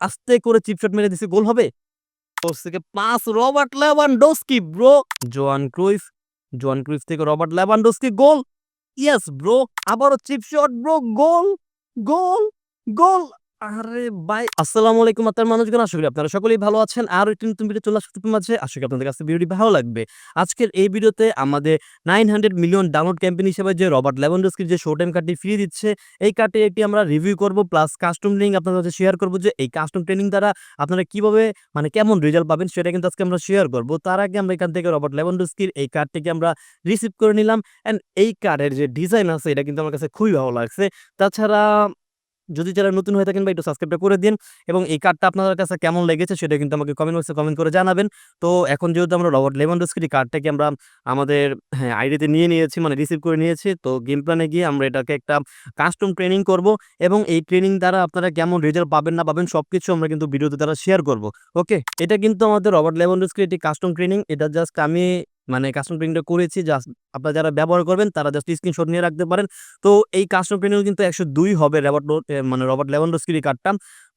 আস্তে করে চিপশট মেরে দিছে, গোল হবে? থেকে পাঁচ Robert Lewandowski, bro. Johan Cruyff Johan Cruyff থেকে Robert Lewandowski, goal. Yes bro. আবারও chip shot, bro, goal goal goal. আরে ভাই, আসসালামু আলাইকুম আপনার মানুষজন আশা করি আপনারা সকলেই ভালো আছেন। আর একটি নতুন ভিডিও চলে আসছে মাঝে আশা করি আপনাদের কাছে ভিডিওটি ভালো লাগবে। আজকের এই ভিডিওতে আমাদের nine hundred million download campaign হিসেবে যে রবার্ট লেভানডস্কির যে শো টাইম কার্ডটি ফ্রি দিচ্ছে, এই কার্ডটি একটি আমরা রিভিউ করব প্লাস কাস্টম ট্রেনিং আপনাদের কাছে শেয়ার করব যে এই কাস্টম ট্রেনিং দ্বারা আপনারা কীভাবে মানে কেমন রেজাল্ট পাবেন, সেটা কিন্তু আজকে আমরা শেয়ার করব। তার আগে আমরা এখান থেকে রবার্ট লেভানডস্কির এই কার্ডটিকে আমরা রিসিভ করে নিলাম। অ্যান্ড এই কার্ডের যে ডিজাইন আছে, এটা কিন্তু আমার কাছে খুবই ভালো লাগছে। তাছাড়া যদি যারা নতুন হয়ে থাকেন বা একটু সাবস্ক্রাইবটা করে দিন এবং এই কার্ডটা আপনাদের কাছে কেমন লেগেছে সেটা কিন্তু আমাকে কমেন্ট বক্সে কমেন্ট করে জানাবেন। তো এখন যেহেতু আমরা রবার্ট লেভানডস্কির এই কার্ডটাকে আমরা আমাদের হ্যাঁ আইডিতে নিয়ে নিয়েছি মানে রিসিভ করে নিয়েছি, তো গেম প্ল্যানে গিয়ে আমরা এটাকে একটা কাস্টম ট্রেনিং করব এবং এই ট্রেনিং দ্বারা আপনারা কেমন রেজাল্ট পাবেন, না পাবেন সব কিছু আমরা কিন্তু ভিডিওতে দ্বারা শেয়ার করব। ওকে এটা কিন্তু আমাদের রবার্ট লেভানডস্কির একটি কাস্টম ট্রেনিং এটা জাস্ট আমি মানে কাস্টম ট্রেনিংটা করেছি জাস্ট আপনারা যারা ব্যবহার করবেন, তারা জাস্ট স্ক্রিনশট নিয়ে রাখতে পারেন। তো এই কাস্টম ট্রেনিং কিন্তু একশো দুই হবে রবার্ট মানে রবার্ট লেভানডস্কির কার্ডটা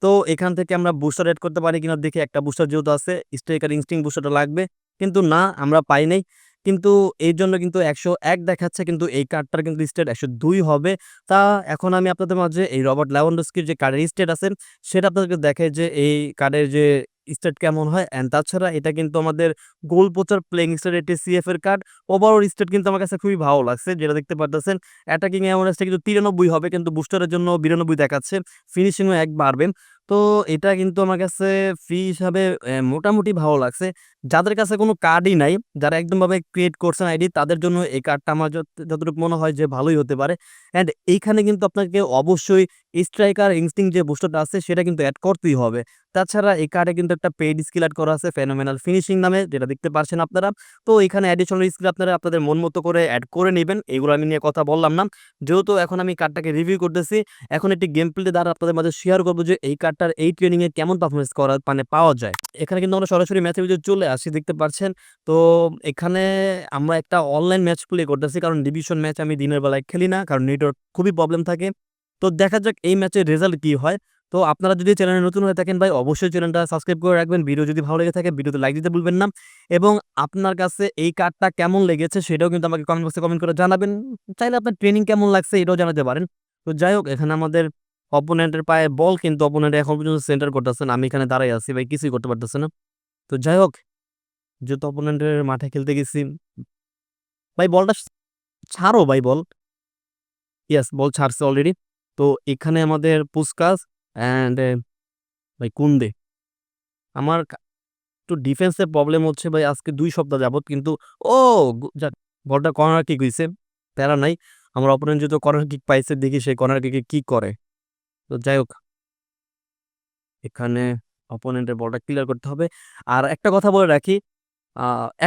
তো এখান থেকে আমরা বুস্টার এড করতে পারি কিনা দেখি, একটা বুস্টার যেহেতু আছে স্ট্রাইকার ইনস্টিং বুস্টারটা লাগবে। কিন্তু না, আমরা পাই নাই। কিন্তু এই জন্য কিন্তু একশো এক দেখাচ্ছে, কিন্তু এই কার্ডটার কিন্তু স্টেট একশো দুই হবে। তা এখন আমি আপনাদের মাঝে এই রবার্ট লেভানডস্কির যে কার্ডের স্টেট আছে, সেটা আপনাদেরকে দেখে যে এই কার্ডের যে স্টেট কেমন হয়? অ্যান্ড তাছাড়া এটা কিন্তু আমাদের গোল পোচার প্লেইং স্টেট এটি সিএফ এর কার্ড ওভারঅল স্টেট কিন্তু আমার কাছে খুবই ভালো লাগছে, যেটা দেখতে পারতেছেন। অ্যাটাকিং অ্যাভারেজটা কিন্তু তিরানব্বই হবে, কিন্তু বুস্টারের জন্য বিরানব্বই দেখাচ্ছে। ফিনিশিংও এক বাড়বে। তো এটা কিন্তু আমার কাছে ফ্রি হিসাবে মোটামুটি ভালো লাগছে। যাদের কাছে কোনো কার্ডই নাই, যারা একদমভাবে ক্রিয়েট করছেন আইডি তাদের জন্য এই কার্ডটা আমার যত- যতটুকু মনে হয় যে ভালোই হতে পারে। অ্যান্ড এইখানে কিন্তু আপনাকে অবশ্যই স্ট্রাইকার ইনস্টিং যে বুস্টারটা আছে, সেটা কিন্তু অ্যাড করতেই হবে। তাছাড়া এই কার্ডে কিন্তু একটা পেইড স্কিল অ্যাড করা আছে ফেনোমেনাল ফিনিশিং নামে, যেটা দেখতে পারছেন আপনারা। তো এখানে অ্যাডিশনাল স্কিল আপনারা, আপনাদের মন মতো করে অ্যাড করে নেবেন, এগুলো আমি নিয়ে কথা বললাম না। যেহেতু এখন আমি কার্ডটাকে রিভিউ করতেছি, এখন একটি গেম প্লে দ্বারা আপনাদের মাঝে শেয়ার করব যে এই কার্ডটার এই ট্রেনিংয়ে কেমন পারফরমেন্স করা মানে পাওয়া যায়? এখানে কিন্তু আমরা সরাসরি ম্যাচের ভিতরে চলে আসি, দেখতে পাচ্ছেন? তো এখানে আমরা একটা অনলাইন ম্যাচ প্লে করতেছি, কারণ ডিভিশন ম্যাচ আমি দিনের বেলায় খেলি না, কারণ নেটওয়ার্ক খুবই প্রবলেম থাকে। তো দেখা যাক এই ম্যাচের রেজাল্ট কি হয়। তো আপনারা যদি চ্যানেলে নতুন হয়ে থাকেন ভাই, অবশ্যই চ্যানেলটা সাবস্ক্রাইব করে রাখবেন ভিডিও যদি ভালো লেগে থাকে ভিডিওতে লাইক দিতে ভুলবেন না। এবং আপনার কাছে এই কার্ডটা কেমন লেগেছে, সেটাও কিন্তু আমাকে কমেন্ট বক্সে কমেন্ট করে জানাবেন। চাইলে আপনার ট্রেনিং কেমন লাগছে, এটাও জানাতে পারেন। তো যাই হোক, এখানে আমাদের অপোনেন্টের পায়ে বল কিন্তু অপোনেন্ট এখন পর্যন্ত সেন্টার করতেছে না। আমি এখানে দাঁড়াই আছি ভাই, কিছুই করতে পারতেছে না। তো যাই হোক, যেহেতু অপোনেন্টের মাঠে খেলতে গেছি, ভাই বলটা ছাড়ো ভাই বল ইয়াস বল ছাড়ছে অলরেডি তো এখানে আমাদের পুস্কাস অ্যান্ড ভাই কুন্দে আমার একটু ডিফেন্সের প্রবলেম হচ্ছে ভাই, আজকে দুই সপ্তাহ যাবত কিন্তু, ও বলটা কর্নার কিক হইছে প্যারা নাই। আমার অপোনেন্ট যেহেতু কর্নার কিক পাইছে, দেখি সেই কর্নার কিকে কি করে। তো যাই হোক, এখানে অপোনেন্টের বলটা ক্লিয়ার করতে হবে। আর একটা কথা বলে রাখি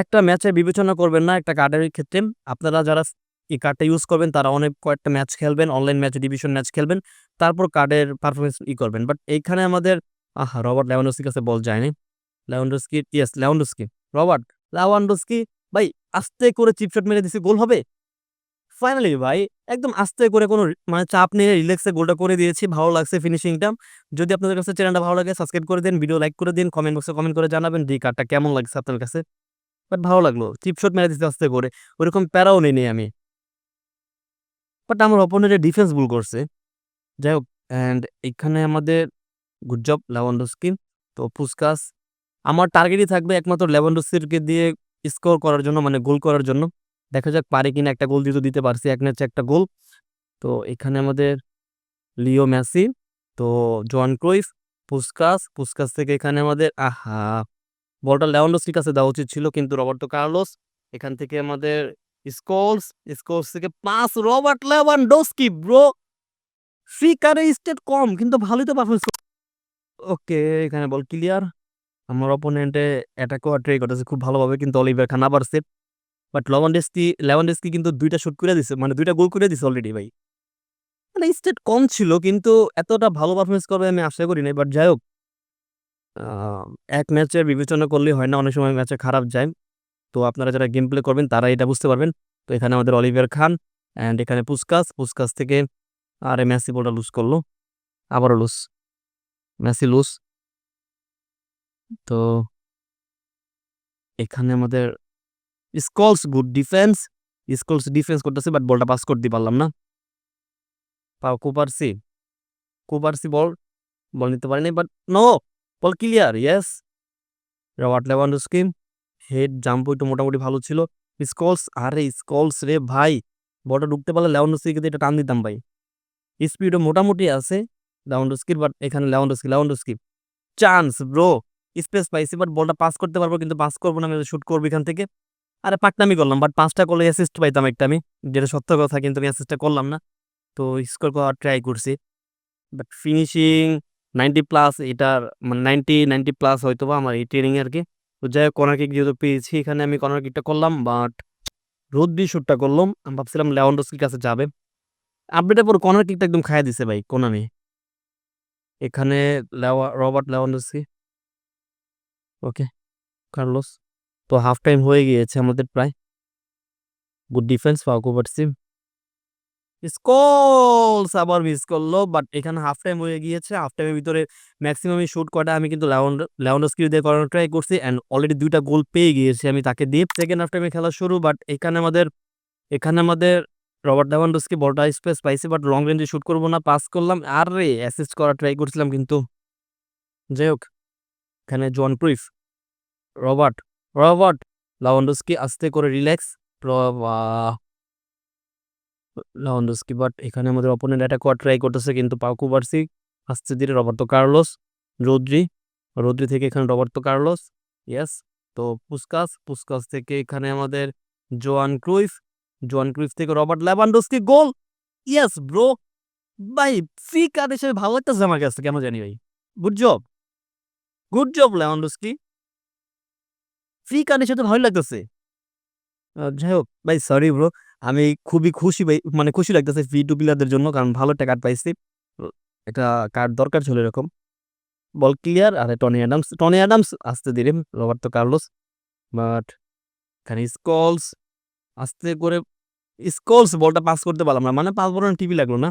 একটা ম্যাচে বিবেচনা করবেন না, একটা কার্ডের ক্ষেত্রে। আপনারা যারা এই কার্ডটা ইউজ করবেন, তারা অনেক কয়েকটা ম্যাচ খেলবেন অনলাইন ম্যাচ ডিভিশন ম্যাচ খেলবেন, তারপর কার্ডের পারফরমেন্স ই করবেন। বাট এইখানে আমাদের, আহা, রবার্ট লেভানডস্কির কাছে বল যায়নি। Lewandowski yes Lewandowski, Robert Lewandowski, ভাই, আস্তে করে চিপশট মেরে দিছে, গোল হবে? ফাইনালি ভাই, একদম আস্তে করে কোনো মানে চাপ নিয়ে রিল্যাক্সে গোলটা করে দিয়েছি, ভালো লাগছে ফিনিশিংটা যদি আপনাদের কাছে চ্যানেলটা ভালো লাগে সাবস্ক্রাইব করে দিন ভিডিও লাইক করে দিন কমেন্ট বক্সে কমেন্ট করে জানাবেন ডি কার্ডটা কেমন লাগছে আপনার কাছে। বাট ভালো লাগল চিপশট মেরে দিতে আস্তে করে, ওরকম প্যারাও নেই আমি। বাট আমার অপোনেন্টের ডিফেন্স ভুল করছে। যাই হোক অ্যান্ড এখানে আমাদের গুড জব লেভানডস্কি তো পুস্কাস আমার টার্গেটই থাকবে একমাত্র লেভানডস্কিকে দিয়ে স্কোর করার জন্য মানে গোল করার জন্য। দেখা যাক পারে কিনা একটা গোল দিতে দিতে পারছি, এক ম্যাচে একটা গোল। তো এখানে আমাদের লিও মেসি, তো জন ক্রুইফ, পুস্কাস পুস্কাস থেকে এখানে আমাদের, আহা, বলটা লেভানডস্কির কাছে দেওয়া উচিত ছিল কিন্তু রবার্টো কার্লোস, এখান থেকে আমাদের স্কোলস স্কোলস থেকে পাঁচ রবার্ট লেভানডস্কি ব্রো। ফিকারে স্টেট কম, কিন্তু ভালোই তো পারফরমেন্স ওকে, এখানে বল ক্লিয়ার। আমার অপোনেন্টে অ্যাটাকও ট্রাই করতেছে, খুব ভালোভাবে কিন্তু অলিভার খান আবার সেভ বাট লেভানডস্কি লেভানডস্কি কিন্তু দুইটা শুট করে দিছে মানে দুইটা গোল করে দিছে অলরেডি ভাই। মানে স্টেট কম ছিল, কিন্তু এতটা ভালো পারফরমেন্স করবে আমি আশা করি নাই বাট যাই হোক এক ম্যাচের বিবেচনা করলেই হয় না, অনেক সময় ম্যাচে খারাপ যায়। তো আপনারা যারা গেম প্লে করবেন, তারা এটা বুঝতে পারবেন। তো এখানে আমাদের অলিভিয়ার খান অ্যান্ড এখানে পুস্কাস পুস্কাস থেকে আর আরে মেসি বলটা লুজ করল। আবারও লুজ মেসি লুজ তো এখানে আমাদের Scholes good defence Scholes defence করতেছে বাট বলটা পাস করতে পারলাম না। পাও কুপারসি কুপারসি বল বল নিতে পারিনি but no ball clear yes Robert Lewandowski head jump একটু মোটামুটি ভালো ছিল। স্কলস আরে স্কলস রে ভাই বলটা ঢুকতে পারলে লেভানডস্কিকে এটা টান দিতাম ভাই। স্পিডও মোটামুটি আছে লেভানডস্কির বাট এখানে Lewandowski Lewandowski chance bro space পাইছি বাট বলটা পাস করতে পারব, কিন্তু পাস করব না, আমি শুট করব এখান থেকে। আরে পাকনামি করলাম বাট পাঁচটা করলে অ্যাসিস্ট পাইতাম একটা আমি। যেটা সত্য কথা, কিন্তু আমি অ্যাসিস্টটা করলাম না। তো স্কোর করার ট্রাই করছি। বাট ফিনিশিং নাইনটি প্লাস এটার মানে নাইনটি নাইনটি প্লাস হয়তো বা আমার এই ট্রেনিং আর কি। তো যাই হোক কর্নার কিক যেহেতু পেয়েছি, এখানে আমি কর্নার কিকটা করলাম বাট রোদ দিয়ে শ্যুটটা করলাম। আমি ভাবছিলাম লেওয়ান্ডস্কির কাছে যাবে। আপডেটের পর কর্নার কিকটা একদম খাইয়ে দিছে ভাই কোনামি এখানে Lewa Robert Lewandowski okay Carlos তো হাফ টাইম হয়ে গিয়েছে আমাদের প্রায়। গুড ডিফেন্স ফাউকো পারছি স্কলস আবার মিস করল বাট এখানে হাফ টাইম হয়ে গিয়েছে। হাফ টাইমের ভিতরে ম্যাক্সিমাম শুট কটা আমি কিন্তু লেওয়ান্ডস্কি দিয়ে করানোর ট্রাই করছি অ্যান্ড অলরেডি দুইটা গোল পেয়ে গিয়েছি আমি তাকে দিয়ে। সেকেন্ড হাফ টাইমে খেলা শুরু বাট এখানে আমাদের এখানে আমাদের রবার্ট লেভানডস্কি বলটা স্পেস পাইছি বাট লং রেঞ্জে শুট করব না পাস করলাম। আর রে অ্যাসিস্ট করার ট্রাই করছিলাম কিন্তু। যাই হোক, এখানে John Cruyff Robert Robert Lewandowski আস্তে করে রিল্যাক্স লাওয়ান্ডস্কি বাট এখানে আমাদের অপোনেন্ট অ্যাটাক করার ট্রাই করতেছে কিন্তু পাকু বার্সি আস্তে ধীরে রবার্তো কার্লোস রোদ্রি রোদ্রি থেকে এখানে রবার্তো কার্লোস ইয়েস তো পুস্কাস পুস্কাস থেকে এখানে আমাদের জোয়ান ক্রুইফ জোয়ান ক্রুইফ থেকে Robert Lewandowski goal yes bro ভাই ফ্রি কার্ড হিসেবে ভালো লাগতেছে আমার কাছে, কেন জানি ভাই good job good job Lewandowski free card হিসেবে ভালো লাগতেছে যাই হোক, ভাই সরি ব্রো আমি খুবই খুশি, ভাই মানে খুশি লাগতেছে ফ্রি টু প্লেয়ারদের জন্য, কারণ ভালো একটা কার্ড পাইছি। একটা কার্ড দরকার ছিল এরকম। বল ক্লিয়ার আর টনি অ্যাডামস টনি অ্যাডামস আসতে ধীরে রবার্তো কার্লোস বাট এখানে স্কলস আস্তে করে স্কলস বলটা পাস করতে পারলাম না মানে পাস বড় টিভি লাগল না।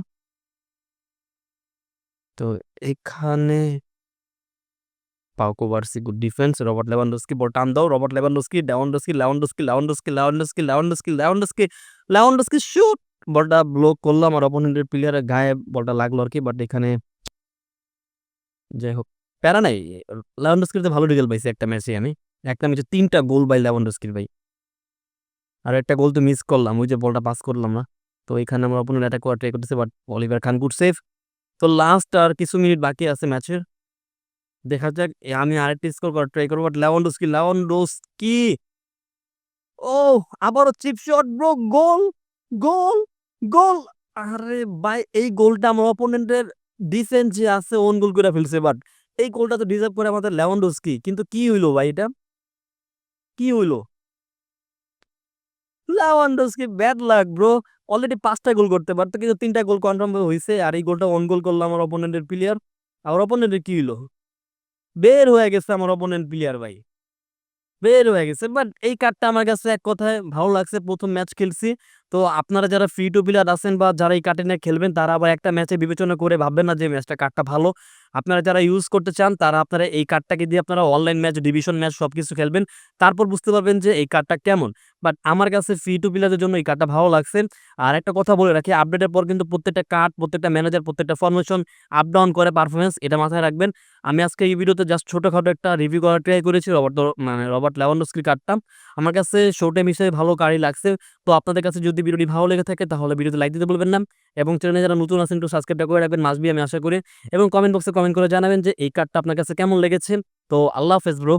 তো এখানে Pau Cubarsi good defence, Robert Lewandowski, ball টান দাও, Robert Lewandowski Lewandowski Lewandowski Lewandowski Lewandowski Lewandowski Lewandowski Lewandowski, shoot! বলটা ব্লক করলাম আর অপোনেন্টের প্লেয়ারের গায়ে বলটা লাগল আর কি বাট এখানে যাই হোক প্যারা নাই। লেভানডস্কির ভালো রেজাল্ট পাইছি একটা ম্যাচে আমি। একটা ম্যাচে তিনটা গোল বাই লেভানডস্কির ভাই। আর একটা গোল তো মিস করলাম, ওই যে বলটা পাস করলাম না। তো এখানে আমরা অপোনেন্ট অ্যাটাক করার ট্রাই করতেছি but Oliver Kahn good save তো লাস্ট আর কিছু মিনিট বাকি আছে ম্যাচের দেখা যাক আমি আরেকটা স্কোর করার ট্রাই করব বাট লেভানডস্কি লেভানডস্কি ও আবারও chip shot bro goal goal goal আরে ভাই, এই গোলটা আমার অপোনেন্টের ডিসেন্ট যে আছে ওন গোল করে ফেলছে বাট এই গোলটা তো ডিজার্ভ করে আমাদের লেভানডস্কি কিন্তু কি হইল ভাই এটা? কি হইল? Lewandowski bad luck bro already পাঁচটা গোল করতে পারতো, কিন্তু তিনটা গোল কনফার্ম হয়েছে আর এই গোলটা অন গোল করল আমার অপোনেন্টের প্লেয়ার আর অপোনেন্টের কি হইল? বের হয়ে গেছে আমার অপোনেন্ট প্লেয়ার ভাই। বের হয়ে গেছে বাট এই কার্ডটা আমার কাছে এক কথায় ভালো লাগছে, প্রথম ম্যাচ খেলছি। তো আপনারা যারা ফ্রি টু প্লেয়ার আছেন বা যারা এই কার্ডে নিয়ে খেলবেন, তারা আবার একটা ম্যাচে বিবেচনা করে ভাববেন না যে ম্যাচটা কার্ডটা ভালো। আপনারা যারা ইউজ করতে চান, তারা আপনারা এই কার্ডটাকে দিয়ে আপনারা অনলাইন ম্যাচ ডিভিশন ম্যাচ সব কিছু খেলবেন। তারপর বুঝতে পারবেন যে এই কার্ডটা কেমন। বাট আমার কাছে ফ্রি টু প্লেয়ারদের জন্য এই কার্ডটা ভালো লাগছে। আর একটা কথা বলে রাখি আপডেটের পর কিন্তু প্রত্যেকটা কার্ড প্রত্যেকটা ম্যানেজার প্রত্যেকটা ফরমেশন আপ ডাউন করে পারফরমেন্স এটা মাথায় রাখবেন। আমি আজকে এই ভিডিওতে জাস্ট ছোটোখাটো একটা রিভিউ করার ট্রাই করেছি, রবার্ট মানে রবার্ট লেভানডস্কির কার্ডটা আমার কাছে শো টাইম হিসেবে ভালো কার্ডই লাগছে। তো আপনাদের কাছে যদি ভিডিওটি ভালো লেগে থাকে, তাহলে ভিডিওতে লাইক দিতে বলবেন না এবং চ্যানেলে যারা নতুন আছেন, একটু সাবস্ক্রাইবটা করে রাখবেন। মাসবি আমি আশা করি। এবং কমেন্ট বক্সে কমেন্ট করে জানাবেন যে এই কার্ডটা আপনার কাছে কেমন লেগেছে। তো আল্লাহ হাফেজ ব্রো